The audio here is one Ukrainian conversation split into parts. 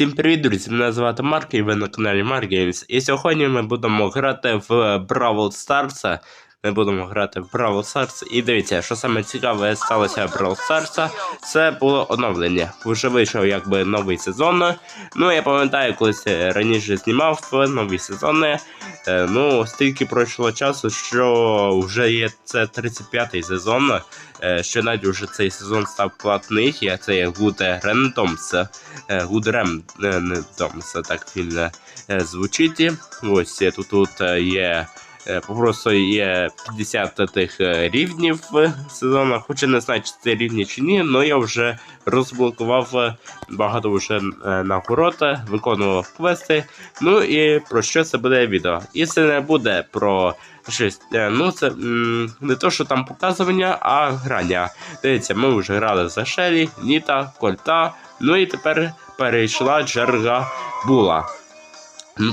Всім привіт, друзі! Мене звати Марк і ви на каналі Mark Games. І сьогодні ми будемо грати в Бравл Старса. Ми будемо грати в Бравл Старс. І дивіться, що саме цікаве сталося в Бравл Старса, це було оновлення. Вже вийшов якби новий сезон. Ну, я пам'ятаю, колись раніше знімав нові сезони. Е, Ну, стільки пройшло часу, що вже є це 35-й сезон. Е, Що навіть вже цей сезон став платний, і це є Good Randoms. Е, Good Randoms, так він е, звучить. Ось е, тут, тут е, є. Е, Просто є 50 тих е, рівнів в сезонах, хоча не знаю, чи це рівні чи ні, але я вже розблокував е, багато вже нагород, виконував квести. Ну і про що це буде відео? І це не буде про щось. Ну, це не то, що там показування, а грання. Дивіться, ми вже грали за Шелі, Ніта, Кольта. Ну і тепер перейшла черга Була.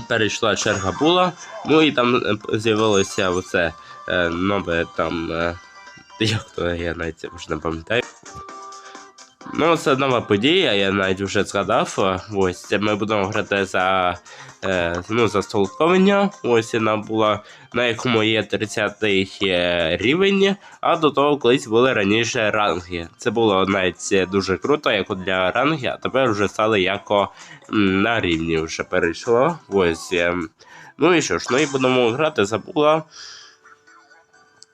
Перейшла черга Була. Ну і там е, з'явилося оце е, нове там. Е, як то я навіть вже не пам'ятаю. Ну, це нова подія, я навіть вже згадав. Ось ми будемо грати за, е, ну, за столковання. Ось вона була, на якому є 30-й е, рівень, а до того колись були раніше ранги. Це було навіть дуже круто, як для ранги, а тепер вже стали яко м, на рівні вже перейшло. Ось. е. Ну і що ж, ну і будемо грати забула.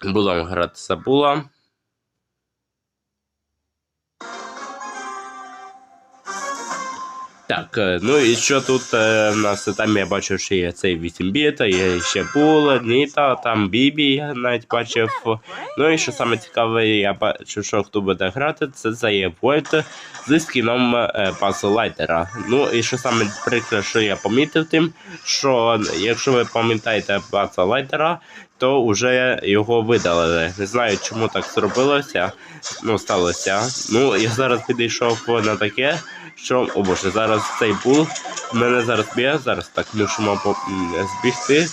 Будемо грати забула. Так, е, ну і що тут е, в нас там я бачив, що є цей 8 біта, є ще Була, Ніта, там Бібі, я навіть бачив. Ну і що саме цікаве, я бачу, що хто буде грати, це це є Вольт зі скіном е, Лайтера. Ну і що саме прикре, що я помітив тим, що якщо ви пам'ятаєте Пазл Лайтера, то вже його видалили. Не знаю, чому так зробилося. Ну, сталося. Ну, я зараз підійшов на таке що, о боже, зараз цей пул мене зараз б'є, зараз так мусимо по- збігти.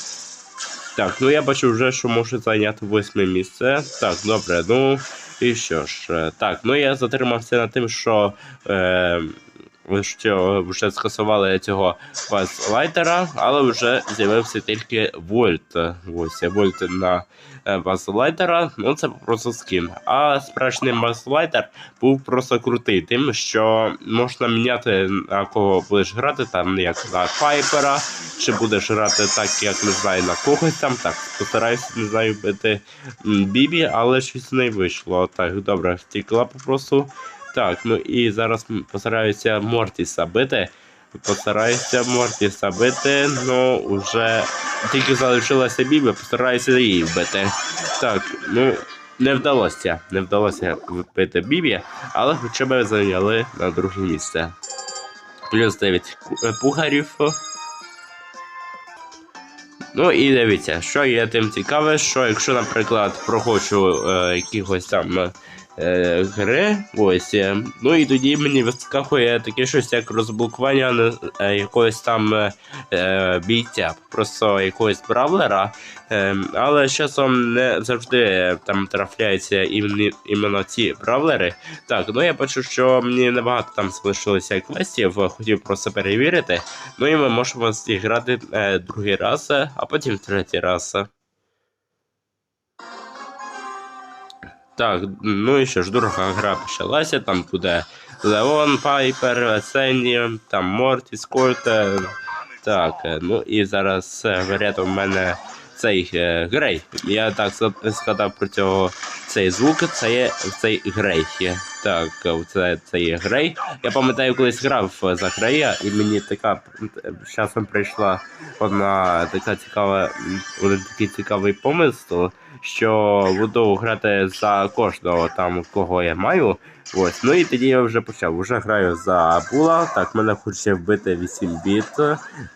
Так, ну я бачу вже, що можу зайняти восьме місце. Так, добре, ну і що ж. Так, ну я затримався над тим, що. Е, що вже скасували цього лайтера, але вже з'явився тільки Вольт. Ось Вольт на лайтера, ну це просто скін. А справжній лайтер був просто крутий, тим, що можна міняти на кого будеш грати, там як на Пайпера, чи будеш грати так, як не знаю, на когось там. Так, постараюся, не знаю, бити Бібі, але щось не вийшло. Так, добре, втекла попросту. Так, ну і зараз постараюся Мортіса бити. Постараюся Мортіса бити, ну уже тільки залишилася Бібі, постараюся її вбити. Так, ну не вдалося. Не вдалося вбити Бібі, але хоча б зайняли на друге місце. Плюс 9 е, пугарів. Ну і дивіться, що є тим цікаве, що якщо, наприклад, проходжу е, якихось там е, гри, ось, е, ну і тоді мені вискакує таке щось як розблокування е, якогось там бійця, просто якогось бравлера, е, але часом не завжди там трапляються іменно, ці бравлери. Так, ну я бачу, що мені небагато там залишилося квестів, хотів просто перевірити. Ну і ми можемо зіграти другий раз, а потім третій раз. Так, ну і що ж, друга гра почалася, там буде Леон, Пайпер, Сенді, там Мортіс, Кольт. Так, е, ну і зараз е, варіант у мене цей е, Грей. Я так згадав про цього цей звук, це є цей Грей. Так, е, це, це є Грей. Я пам'ятаю, колись грав е, за Грея, і мені така з часом прийшла одна така цікава, один такий цікавий помисл, що буду грати за кожного там, кого я маю. Ось, ну і тоді я вже почав. Уже граю за Була. Так, мене хоче вбити 8 біт.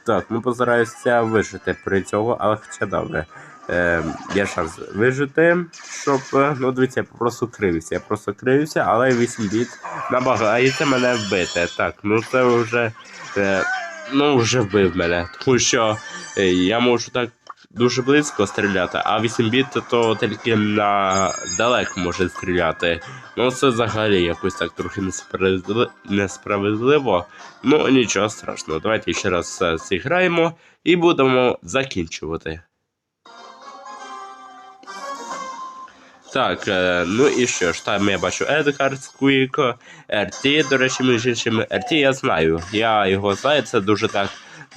Так, ну постараюся вижити при цьому, але хоча добре. Е, є шанс вижити, щоб. е, Ну, дивіться, я просто кривився. Я просто кривився, але 8 біт намагається мене вбити. Так, ну це вже. Е, ну, вже вбив мене. Тому що е, я можу так дуже близько стріляти, а 8 біт то тільки на далеко може стріляти. Ну це взагалі якось так трохи несправедли- несправедливо. Ну нічого страшного. Давайте ще раз е, зіграємо і будемо закінчувати. Так, е, ну і що ж, там я бачу Едгар, Сквік, РТ, до речі, між іншими. РТ я знаю. Я його знаю, це дуже так,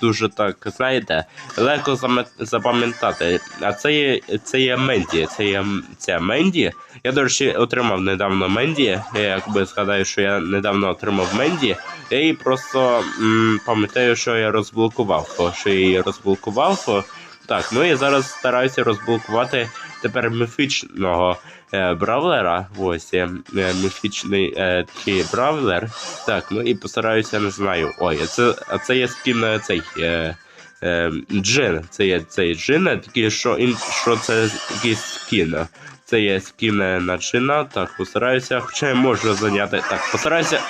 дуже так, знаєте, легко запам'ятати. А це є, це є Менді. Це є це Менді. Я, до речі, отримав недавно Менді. Я якби згадаю, що я недавно отримав Менді. Я її просто пам'ятаю, що я розблокував. Що я її розблокував. Так, ну і зараз стараюся розблокувати тепер міфічного е, бравлера. Ось є е, міфічний е, такий бравлер. Так, ну і постараюся, не знаю. Ой, це, а це є е, цей. Е, е, Джин. Це є цей джин, такий, що, ін, що це якийсь скін. Це є скін е, на джина. Так, постараюся, хоча я можу зайняти. Так, постараюся.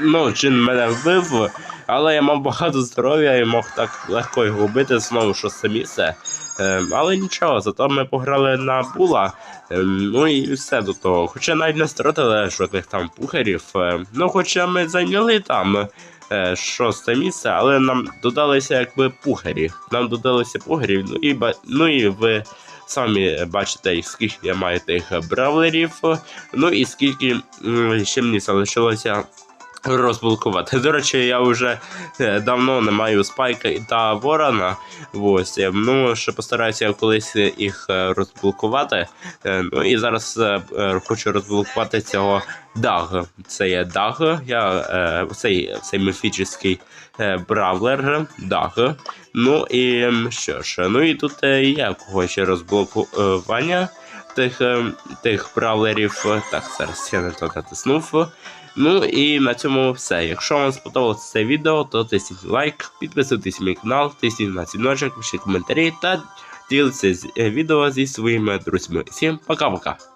Ну, джин мене вбив, але я мав багато здоров'я і мог так легко його вбити знову шосте місце. Ем, але нічого, зато ми пограли на була. Ем, ну і все до того. Хоча навіть не стратили жодних там пухарів. Ем, ну, хоча ми зайняли там е, шосте місце, але нам додалися якби пухарі. Нам додалися пухарів, ну і ну і ви. Самі бачите, скільки я маю тих бравлерів, ну і скільки ще мені залишилося розблокувати. До речі, я вже е, давно не маю спайка та ворона. Ось, ну ще постараюся колись їх е, розблокувати. Е, Ну і зараз хочу розблокувати цього Даг. Це є Даг. Я цей, цей міфічний бравлер Даг. Ну і що ж, ну і тут є кого ще розблокування тих, е, тих бравлерів. Так, зараз я не то натиснув. Ну і на цьому все. Якщо вам сподобалося це відео, то тисніть лайк, підписуйтесь на мій канал, тисніть на дзвіночок, пишіть коментарі та діліться е, відео зі своїми друзями. Всім пока-пока!